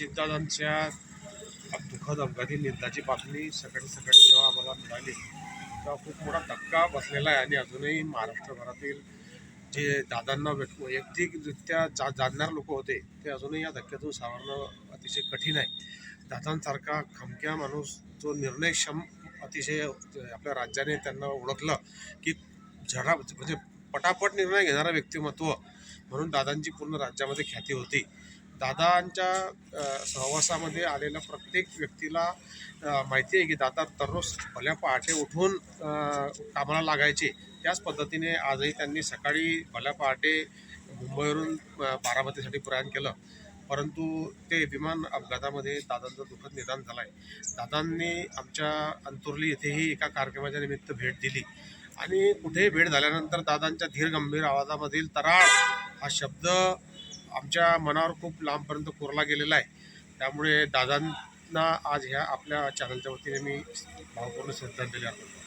अजितदादांच्या दुःखद अपघाती निंदाची बातमी सकाळी सकाळी जेव्हा आम्हाला मिळाली तेव्हा खूप मोठा धक्का बसलेला आहे. आणि अजूनही महाराष्ट्रभरातील जे दादांना भेट वैयक्तिकरित्या जा जाणणारे लोक होते ते अजूनही या धक्क्यातून सावरणं अतिशय कठीण आहे. दादांसारखा खमक्या माणूस जो निर्णयक्षम अतिशय आपल्या राज्याने त्यांना ओळखलं की झडा म्हणजे पटापट निर्णय घेणारं व्यक्तिमत्व म्हणून दादांची पूर्ण राज्यामध्ये ख्याती होती. दादांच्या सहवासामध्ये आलेल्या प्रत्येक व्यक्तीला माहिती आहे की दादा दररोज भल्या पहाटे उठून कामाला लागायचे. त्याच पद्धतीने आजही त्यांनी सकाळी भल्या पहाटे मुंबईवरून बारामतीसाठी प्रयाण केलं. परंतु ते विमान अपघातामध्ये दादांचं दुःखद निदान झालं आहे दादांनी आमच्या अंतुर्ली येथेही एका कार्यक्रमाच्या निमित्त भेट दिली. आणि कुठेही भेट झाल्यानंतर दादांच्या धीर गंभीर आवाजामधील तराळ हा शब्द आमच्या मनावर खूप लांबपर्यंत कोरला गेलेला आहे. त्यामुळे दादांना आज ह्या आपल्या चॅनलच्या वतीने मी भावपूर्ण श्रद्धांजली अर्पण करतो.